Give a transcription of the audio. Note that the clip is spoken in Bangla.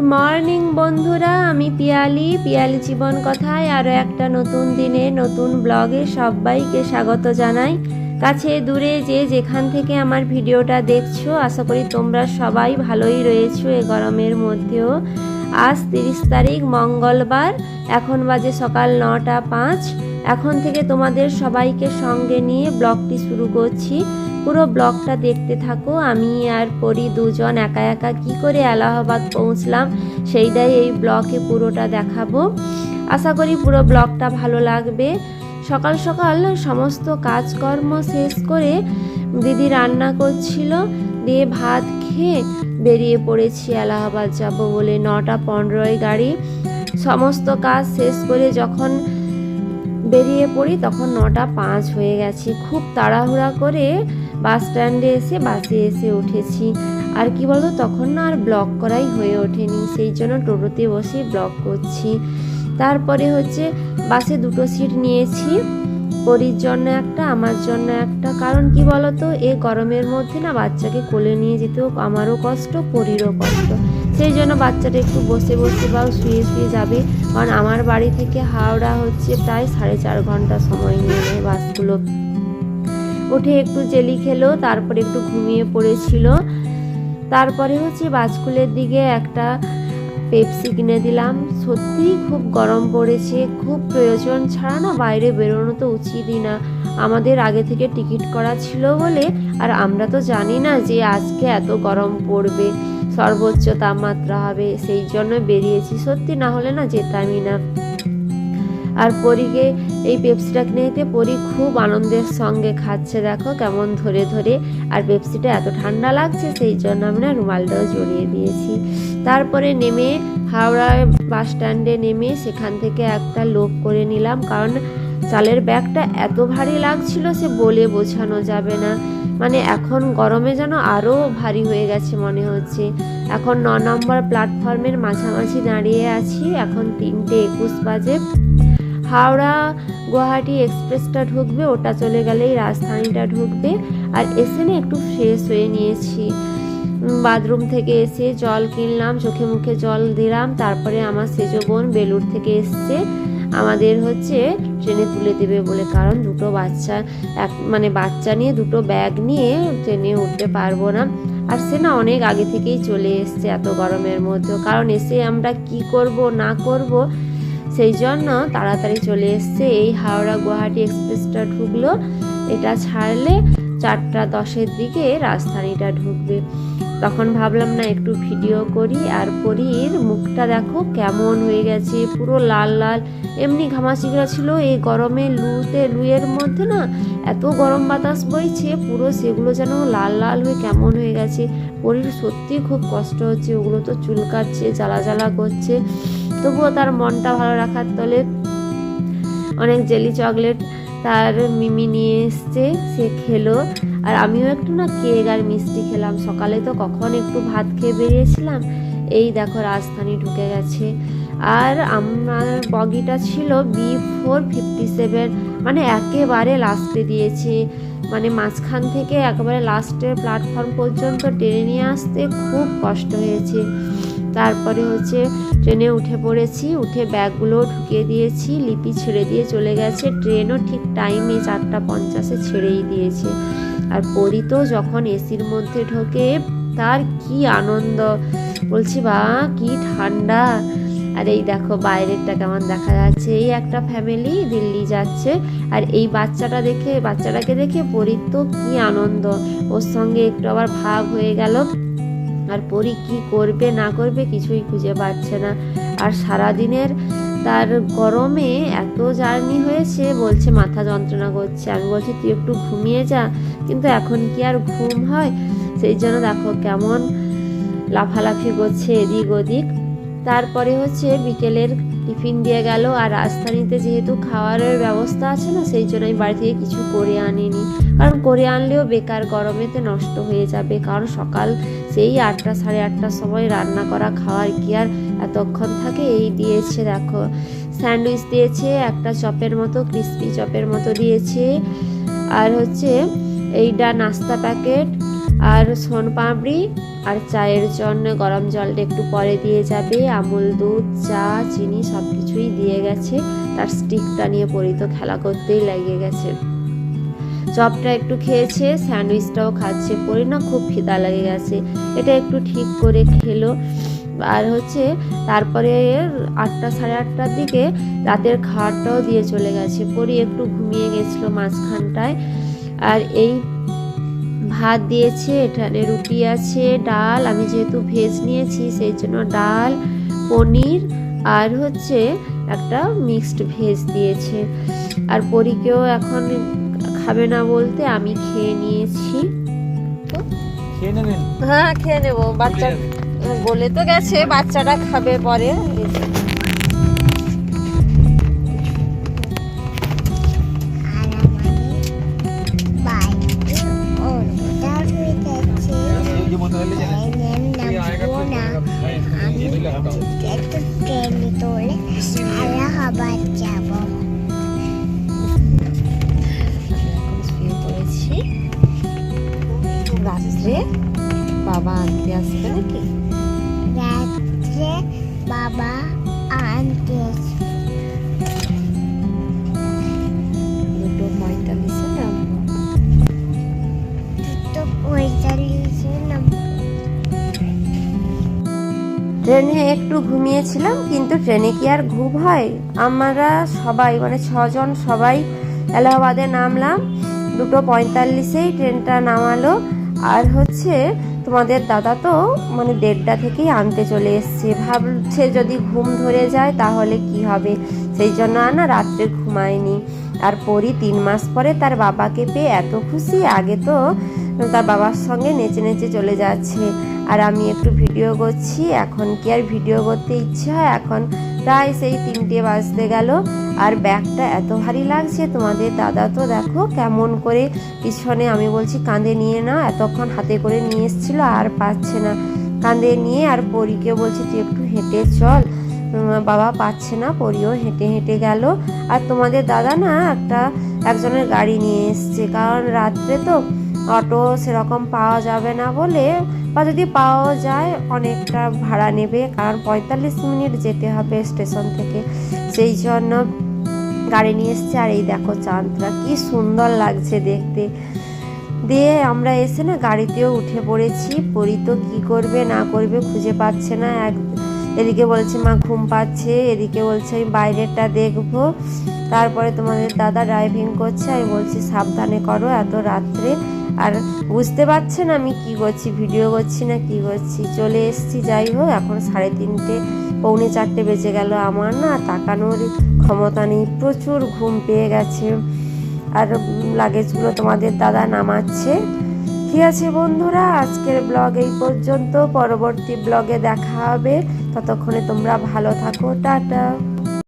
বন্ধুরা। আমি পিয়ালি পিয়ালি জীবন কথায় আরও একটা নতুন দিনে, নতুন ব্লগে সবাইকে স্বাগত জানাই। কাছে দূরে যে যেখান থেকে আমার ভিডিওটা দেখছ, আশা করি তোমরা সবাই ভালোই রয়েছো এ গরমের মধ্যেও। আজ তিরিশ তারিখ, মঙ্গলবার। এখন বাজে সকাল নটা পাঁচ। এখন থেকে তোমাদের সবাইকে সঙ্গে নিয়ে ব্লগটি শুরু করছি। পুরো ব্লগটা দেখতে থাকো। আমি আর পরি দুজন একা একা কি করে এলাহাবাদ পৌঁছলাম, সেইটাই এই ব্লগে পুরোটা দেখাবো। আশা করি পুরো ব্লগটা ভালো লাগবে। সকাল সকাল সমস্ত কাজকর্ম শেষ করে দিদি রান্না করছিল, দিয়ে ভাত খেয়ে বেরিয়ে পড়েছি এলাহাবাদ যাব বলে নটা পনেরোয় গাড়ি। সমস্ত কাজ শেষ করে যখন বেরিয়ে পড়ি তখন নটা পাঁচ হয়ে গেছে। খুব তাড়াহুড়া করে বাস স্ট্যান্ডে এসে বাসে এসে উঠেছি। আর কি বলতো, তখন না আর ব্লক করাই হয়ে ওঠেনি, সেই জন্য টোটোতে বসে ব্লক করছি। তারপরে হচ্ছে বাসে দুটো সিট নিয়েছি, পরির জন্য একটা, আমার জন্য একটা। কারণ কি বলতো, এ গরমের মধ্যে না বাচ্চাকে কোলে নিয়ে যেতেও আমারও কষ্ট, পরিরও কষ্ট। সেই জন্য বাচ্চাটা একটু বসে বসে বা শুয়ে শুয়ে যাবে। কারণ আমার বাড়ি থেকে হাওড়া হচ্ছে প্রায় সাড়ে চার ঘণ্টা সময় নিয়ে নেয় বাসগুলো। উঠে একটু জেলি খেলো, তারপরে একটু ঘুমিয়ে পড়েছিল। তারপরে হচ্ছে বাসকুলের দিকে একটা পেপসি কিনে দিলাম। সত্যিই খুব গরম পড়েছে, খুব প্রয়োজন ছাড়া না বাইরে বেরোনো তো উচিতই না। আমাদের আগে থেকে টিকিট করা ছিল বলে, আর আমরা তো জানি না যে আজকে এত গরম পড়বে, সর্বোচ্চ তাপমাত্রা হবে, সেই জন্য বেরিয়েছি। সত্যি না হলে না যেতামই না। আর পরীকে এই পেপসিটা কিনে দিতে, পরি খুব আনন্দের সঙ্গে খাচ্ছে, দেখো কেমন ধরে ধরে। আর পেপসিটা এত ঠান্ডা লাগছে, সেই জন্য আমি না রুমালটাও জড়িয়ে দিয়েছি। তারপরে নেমে হাওড়া বাস স্ট্যান্ডে নেমে সেখান থেকে একটা লোক করে নিলাম, কারণ চালের ব্যাগটা এত ভারী লাগছিল সে বলে বোঝানো যাবে না। মানে এখন গরমে যেন আরও ভারী হয়ে গেছে মনে হচ্ছে। এখন ন নম্বর প্ল্যাটফর্মের মাঝামাঝি দাঁড়িয়ে আছি, এখন তিনটে একুশ বাজে। হাওড়া গুয়াহাটি এক্সপ্রেসটা ঢুকবে, ওটা চলে গেলেই রাজধানীটা ঢুকবে। আর এসে না একটু ফ্রেশ হয়ে নিয়েছি। বাথরুম থেকে এসে জল কিনলাম, চোখে মুখে জল দিলাম, তারপরে আমার সেজো বোন বেলুর থেকে এসছে। আমাদের হচ্ছে ট্রেনে তুলে দেবে বলে, কারণ দুটো বাচ্চা, এক মানে বাচ্চা নিয়ে দুটো ব্যাগ নিয়ে ট্রেনে উঠতে পারব না। আর সে না অনেক আগে থেকেই চলে এসছে এত গরমের মধ্যে কারণ এসে আমরা কি করব, না করব সেই জন্য তাড়াতাড়ি চলে এসছে। এই হাওড়া গুয়াহাটি এক্সপ্রেসটা ঢুকলো। এটা ছাড়লে চারটা দশের দিকে রাজধানীটা ঢুকবে। তখন ভাবলাম, না, একটু ভিডিও করি আর পরীর মুখটা দেখো কেমন হয়ে গেছে, পুরো লাল লাল। এমনি ঘামাচিগুলো ছিল, এই গরমে লুতে, লুয়ের মধ্যে না এত গরম বাতাস বইছে, পুরো সেগুলো যেন লাল লাল হয়ে কেমন হয়ে গেছে। পরীর সত্যি খুব কষ্ট হচ্ছে, ওগুলো তো চুলকাচ্ছে জ্বালা জ্বালা করছে। তবুও তার মনটা ভালো রাখার তলে অনেক জেলি চকলেট তার মিমি নিয়ে এসছে, সে খেলো। আর আমিও একটু না কেক আর মিষ্টি খেলাম। সকালে তো কখন একটু ভাত খেয়ে বেরিয়েছিলাম, এই দেখো রাজধানী ঢুকে গেছে। আর আমার বগিটা ছিল বি ফোর ফিফটি সেভেন মানে একেবারে লাস্টে দিয়েছে। মানে মাঝখান থেকে একেবারে লাস্টের প্ল্যাটফর্ম পর্যন্ত ট্রেনে নিয়ে আসতে খুব কষ্ট হয়েছে। তারপরে হচ্ছে ট্রেনে উঠে পড়েছি, উঠে ব্যাগগুলো ঢুকিয়ে দিয়েছি, লিপি ছেড়ে দিয়ে চলে গেছে। ট্রেনও ঠিক টাইমে চারটা পঞ্চাশে ছেড়েই দিয়েছে। আর পরি তো যখন এসির মধ্যে ঢোকে, তার কি আনন্দ। বলছি, বা, কি ঠান্ডা। আর এই দেখো, বাইরেরটা কেমন দেখা যাচ্ছে। এই একটা ফ্যামিলি দিল্লি যাচ্ছে। আর এই বাচ্চাটা দেখে, বাচ্চাটাকে দেখে পরীর তো কি আনন্দ। ওর সঙ্গে একটু আবার ভাব হয়ে গেল। আর পরি কি করবে, না করবে কিছুই খুঁজে পাচ্ছে না। আর সারাদিনের তার গরমে এত জার্নি হয়েছে, বলছে, মাথা যন্ত্রণা করছে। আমি বলছি, তুই একটু ঘুমিয়ে যা। কিন্তু এখন কি আর ঘুম হয়? সেই জন্য দেখো কেমন লাফালাফি করছে এদিক ওদিক। তারপরে হচ্ছে বিকেলের টিফিন দিয়ে গেল। আর রাজধানীতে যেহেতু খাওয়ারের ব্যবস্থা আছে না, সেই জন্য আমি বাড়ি থেকে কিছু করে আনিনি। কারণ করে আনলেও বেকার গরমেতে নষ্ট হয়ে যাবে। কারণ সকাল সেই আটটা, সাড়ে আটটার সময় রান্না করা, খাওয়ার কি আর এতক্ষণ থাকে এই দিয়েছে, দেখো। স্যান্ডউইচ দিয়েছে, একটা চপের মতো, ক্রিস্পি চপের মতো দিয়েছে। আর হচ্ছে এইটা নাস্তা প্যাকেট, আর সোন পাপড়ি, আর চায়ের জন্য গরম জলটা একটু পরে দিয়ে যাবে। আমুল দুধ, চা, চিনি সব কিছুই দিয়ে গেছে। তার স্টিকটা নিয়ে পরি তো খেলা করতেই লাগিয়ে গেছে। চপটা একটু খেয়েছে, স্যান্ডউইচটাও খাচ্ছে। পরি না খুব খিদা লেগে গেছে। এটা একটু ঠিক করে খেলো। আর হচ্ছে তারপরে আটটা সাড়ে আটটার দিকে রাতের খাবারটাও দিয়ে চলে গেছে। পরি একটু ঘুমিয়ে গেছিল মাঝখানটায়। আর এই ভাত দিয়েছে এখানে রুটি আছে ডাল। আমি যেহেতু ভেজ নিয়েছি সেই জন্য ডাল পনির আর হচ্ছে একটা মিক্সড ভেজ দিয়েছে। আর পরীকেও এখন খাবে না বলতে আমি খেয়ে নিয়েছি। হ্যাঁ খেয়ে নেব। বাচ্চা বলে তো গেছে বাচ্চাটা খাবে পরে। রাত্রে বাবা আনতে আসবে নাকি? রাত্রে বাবা আনতে আসবে। দুটো পঁয়তাল্লিশে নামবো তো পঁয়তাল্লিশে নামবো ট্রেনে একটু ঘুমিয়েছিলাম কিন্তু ট্রেনে কি আর ঘুম হয়? আমরা সবাই মানে ছজন সবাই এলাহাবাদে নামলাম। দুটো পঁয়তাল্লিশেই ট্রেনটা নামালো। আর হচ্ছে তোমাদের দাদা তো মানে দেড়টা থেকেই আনতে চলে এসছে। ভাবছে যদি ঘুম ধরে যায় তাহলে কি হবে? সেই জন্য আর না রাত্রে ঘুমায়নি। আর পরি তিন মাস পরে তার বাবাকে পেয়ে এত খুশি, আগে তো তার বাবার সঙ্গে নেচে নেচে চলে যাচ্ছে। আর আমি একটু ভিডিও করছি, এখন কি আর ভিডিও করতে ইচ্ছে হয়? এখন প্রায় সেই তিনটে বাজতে গেল। আর ব্যাগটা এত ভারী লাগছে তোমাদের দাদা তো দেখো কেমন করে পিছনে, আমি বলছি কাঁধে নিয়ে না এতক্ষণ হাতে করে নিয়ে এসেছিল, আর পাচ্ছে না। কাঁধে নিয়ে আর পরীকে বলছি, তুই একটু হেঁটে চল। বাবা পাচ্ছে না, পরিও হেঁটে হেঁটে গেল। আর তোমাদের দাদা না একটা, একজনের গাড়ি নিয়ে এসছে, কারণ রাত্রে তো অটো সেরকম পাওয়া যাবে না বলে, বা যদি পাওয়া যায় অনেকটা ভাড়া নেবে, কারণ পঁয়তাল্লিশ মিনিট যেতে হবে স্টেশন থেকে। সেই জন্য গাড়ি নিয়ে এসছে আর এই দেখো চাঁদটা, কি সুন্দর লাগছে দেখতে। দিয়ে আমরা এসে না গাড়িতেও উঠে পড়েছি। পরি তো কী করবে, না করবে খুঁজে পাচ্ছে না। এক, এদিকে বলছে, মা ঘুম পাচ্ছে। এদিকে বলছে, আমি বাইরেরটা দেখব। তারপরে তোমাদের দাদা ড্রাইভিং করছে। আমি বলছি, সাবধানে করো এত রাত্রে। আর বুঝতে পারছেন আমি কি করছি, ভিডিও করছি না কি করছি। চলে এসছি, যাই হোক, এখন সাড়ে তিনটে, পৌনে চারটে বেজে গেল। আমার না তাকানোর ক্ষমতা নেই, প্রচুর ঘুম পেয়ে গেছে। আর লাগেজগুলো তোমাদের দাদা নামাচ্ছে। ঠিক আছে বন্ধুরা, আজকের ব্লগ এই পর্যন্ত। পরবর্তী ব্লগে দেখা হবে। ততক্ষণে তোমরা ভালো থাকো, টাটা।